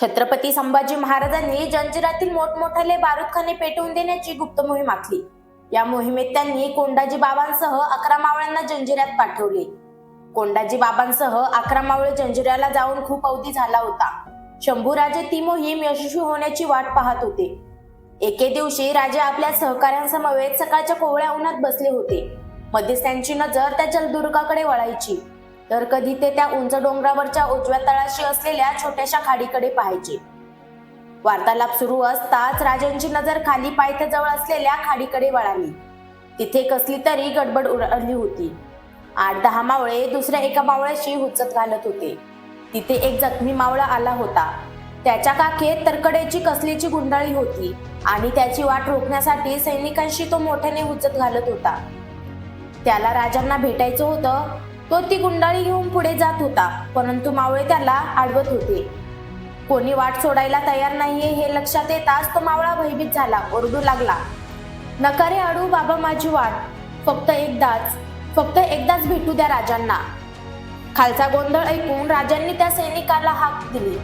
छत्रपती संभाजी महाराजांनी जंजिरातील मोठमोठाले बारूदखाने पेटवून देण्याची गुप्त मोहीम आखली. या मोहिमेत त्यांनी कोंडाजी बाबांसह अकरा मावळ्यांना जंजिऱ्यात पाठवले. कोंडाजी बाबांसह अकरा मावळे जंजिऱ्याला जाऊन खूप अवधी झाला होता. शंभूराजे ती मोहीम यशस्वी होण्याची वाट पाहत होते. एके दिवशी राजे आपल्या सहकाऱ्यांसमवेत सकाळच्या कोवळ्या उन्हात बसले होते. मध्येच त्यांची नजर त्या जलदुर्गाकडे वळायची. तर कधी ते त्या उंच डोंगरावरच्या उजव्या तळाशी असलेल्या छोट्याशा खाडीकडे पाहायचे. वार्तालाप सुरू असताच राजांची नजर खाली पायथ्याजवळ असलेल्या खाडीकडे वळाली. तिथे कसली तरी गडबड उडाली होती. आठ दहा मावळे दुसऱ्या एका मावळ्याशी हुच्चत घालत होते. तिथे एक जखमी मावळा आला होता. त्याच्या काखेत तरकडेची कसलीची गुंडाळी होती आणि त्याची वाट रोखण्यासाठी सैनिकांशी तो मोठ्याने हुच्चत घालत होता. त्याला राजांना भेटायचं होतं तो ती गुंडाळी घेऊन पुढे जात होता परंतु मावळे त्याला आडवत होते. कोणी वाट सोडायला तयार नाहीये हे लक्षात येताच तो मावळा भयभीत झाला ओरडू लागला. नकारे अडू बाबा माझी वाट फक्त एकदाच फक्त एकदाच भेटू द्या राजांना. खालचा गोंधळ ऐकून राजांनी त्या सैनिकाला हाक दिली.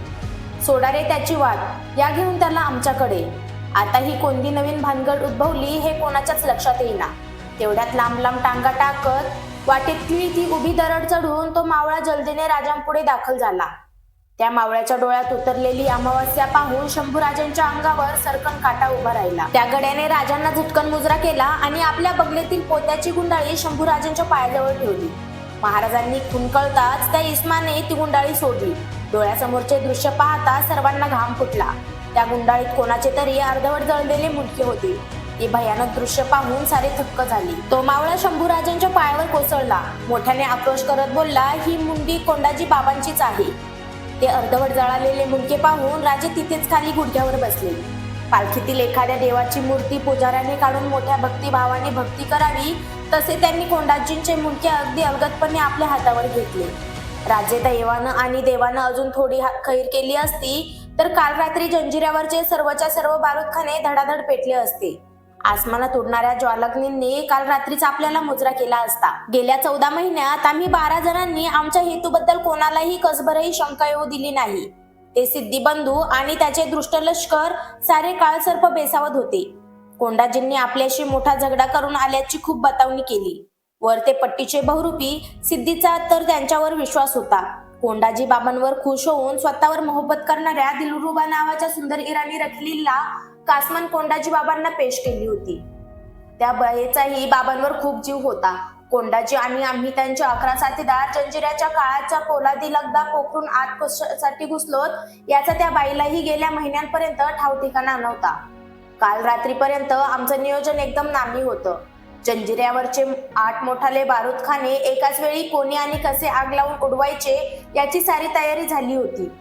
सोडा रे त्याची वाट या घेऊन त्याला आमच्याकडे. आता ही कोणती नवीन भानगड उद्भवली हे कोणाच्याच लक्षात येईना. तेवढ्यात लांब लांब टांगा टाकत वाटेतली ती उभी दरड चढून तो मावळा जलदीने राजांपुढे दाखल झाला. त्या मावळ्याच्या डोळ्यात उतरलेली अमावस्या पाहून शंभूराजांच्या अंगावर सरकन काटा उभा राहिला. त्या गड्याने राजांना झटकन मुजरा केला आणि आपल्या बगलेतील पोत्याची गुंडाळी शंभूराजांच्या पायाजवळ ठेवली. महाराजांनी खून कळताच त्या इस्माने ती गुंडाळी सोडली. डोळ्यासमोरचे दृश्य पाहता सर्वांना घाम फुटला. त्या गुंडाळीत कोणाचे तरी अर्धवट जळलेले मुंडके होते. ते भयानक दृश्य पाहून सारे थक्क झाले. तो मावळा शंभूराजांच्या पायावर कोसळला. मोठ्याने आक्रोश करत बोलला ही मुंडी कोंडाजी बाबांचीच आहे. ते अर्धवट जळालेले मुंडके पाहून राजे तिथेच खाली गुडघ्यावर बसले. पालखीतील एखाद्या देवाची मूर्ती पुजाऱ्याने काढून मोठ्या भक्तिभावाने भक्ती करावी तसे त्यांनी कोंडाजींचे मुंडके अगदी अवगतपणे आपल्या हातावर घेतले. राजे दैवानं आणि देवानं अजून थोडी हा- खैर केली असती तर काल रात्री जंजिऱ्यावरचे सर्वच्या सर्व बारूदखाने धडाधड पेटले असते. आसमानात तोडणाऱ्या ज्वालग्नींनी काल रात्रीच आपल्याला मुजरा केला असता. गेल्या चौदा महिन्यात आम्ही बारा जणांनी आमच्या हेतूबद्दल कोणालाही कसभरही शंका येऊ दिली नाही. ते सिद्धी बंधू आणि त्याचे दृष्ट लष्कर सारे काळसर्प बेसावत होते. कोंडाजींनी आपल्याशी मोठा झगडा करून आल्याची खूप बतावणी केली. वर ते पट्टीचे बहुरूपी सिद्धीचा तर त्यांच्यावर विश्वास होता. कोंडाजी बाबांवर खुश होऊन स्वतःवर मोहब्बत करणाऱ्या दिलरुबा नावाच्या सुंदर इराणी रखलीला कासमन कोंडाजी बाबांना पेश केली होती. त्या बयेचाही बाबांवर खूप जीव होता. कोंडाजी आणि आम्ही त्यांचे अकरा साथीदार जंजिराच्या काळाच्या पोलादी लगदा पोखरून आत कशासाठी घुसलो याचा त्या बाईलाही गेल्या महिन्यांपर्यंत ठाव ठिकाणा नव्हता. काल रात्रीपर्यंत आमचं नियोजन एकदम नामी होतं. जंजिऱ्यावरचे आठ मोठाले बारूदखाने एकाच वेळी कोणी आणि कसे आग लावून उडवायचे याची सारी तयारी झाली होती.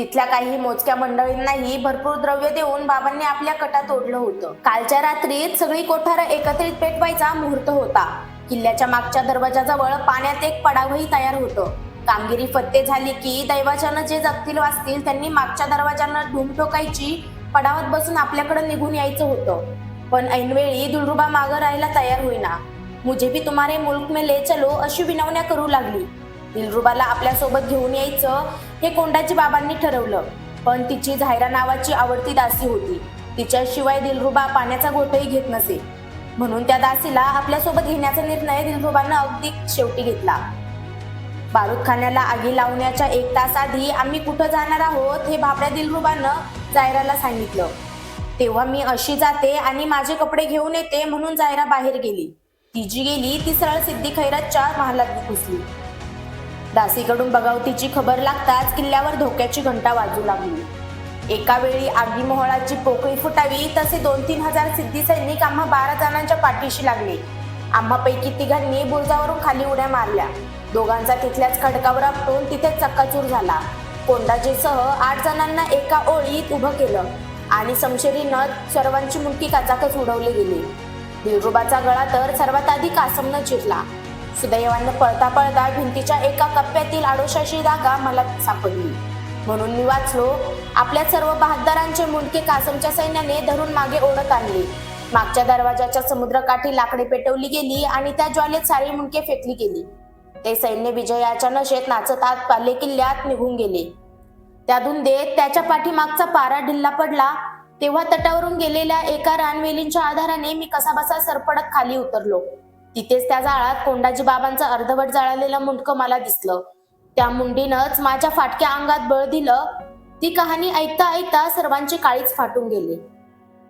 तिथल्या काही मोजक्या मंडळींनाही भरपूर द्रव्य देऊन बाबांनी आपल्या कटात ओढलं होतं. कालच्या रात्रीत सगळी कोठारं एकत्रित पेटवायचा मुहूर्त होता. किल्ल्याच्या मागच्या दरवाजाजवळ पाण्यात एक पडावही तयार होतं. कामगिरी फत्ते झाली की दैवाच्यानं जे जगतील वाचतील त्यांनी मागच्या दरवाजांना धूम ठोकायची पडावात बसून आपल्याकडे निघून यायचं होतं. पण ऐनवेळी दुलरुबा मागं राहायला तयार होईना. मुझे भी तुम्हारे मुल्क में ले चलो अशी विनवण्या करू लागली. दिलरुबाला आपल्यासोबत घेऊन यायचं हे कोंडाजी बाबांनी ठरवलं. पण तिची झायरा नावाची आवडती दासी होती. तिच्याशिवाय दिलरुबा पाण्याचा घोटही घेत नसे. म्हणून त्या दासीला आपल्यासोबत घेण्याचा निर्णय दिलरुबानं अगदी शेवटी घेतला. बारूदखान्याला आगी लावण्याच्या एक तास आधी आम्ही कुठं जाणार आहोत हे भाबड्या दिलरुबानं जायराला सांगितलं. तेव्हा मी अशी जाते आणि माझे कपडे घेऊन येते म्हणून जायरा बाहेर गेली. ती जी गेली ती सरळ सिद्धी खैरातच्या महालात घुसली. दासीकडून बगावतीची खबर लागताच किल्ल्यावर धोक्याची घंटा वाजू लागली. एका वेळी आगी मोहळाची पोकळी फुटावी तसे दोन तीन हजार सिद्धी सैनिक आम्हा बारा जणांच्या पाठीशी लागले. आम्हापैकी तिघांनी बुरजावरून खाली उड्या मारल्या. दोघांचा तिथल्याच खडकावर आपटून तिथे चक्काचूर झाला. कोंडाजीसह आठ जणांना एका ओळीत उभं केलं आणि समशेरीनं सर्वांची मुंडकी काचाकच उडवली गेली. दिलरुबाचा गळा तर सर्वात आधी कासमनं चिरला. सुदैवानं पळता पळता भिंतीच्या एका कप्प्यातील आडोशाची जागा मला सापडली. म्हणून मी वाचलो आपल्या सर्व बहादरांचे मुंडके कासमच्या सैन्याने धरून मागे ओढत आणले. मागच्या दरवाजाच्या समुद्रकाठी लाकडे पेटवली गेली आणि त्या ज्वालेत सारी मुंडके फेकली गेली. ते सैन्य विजयाच्या नशेत नाचत आत पाले किल्ल्यात निघून गेले. त्या धुंदेत त्याच्या पाठीमागचा पारा ढिल्ला पडला तेव्हा तटावरून गेलेल्या एका रानवेलींच्या आधाराने मी कसाबसा सरपडत खाली उतरलो. तिथेच त्या जाळात कोंडाजी बाबांचं अर्धवट जाळलेलं मुंडकं मला दिसलं. त्या मुंडीनंच माझ्या फाटक्या अंगात बळ दिलं. ती कहाणी ऐकता ऐकता सर्वांची काळीच फाटून गेली.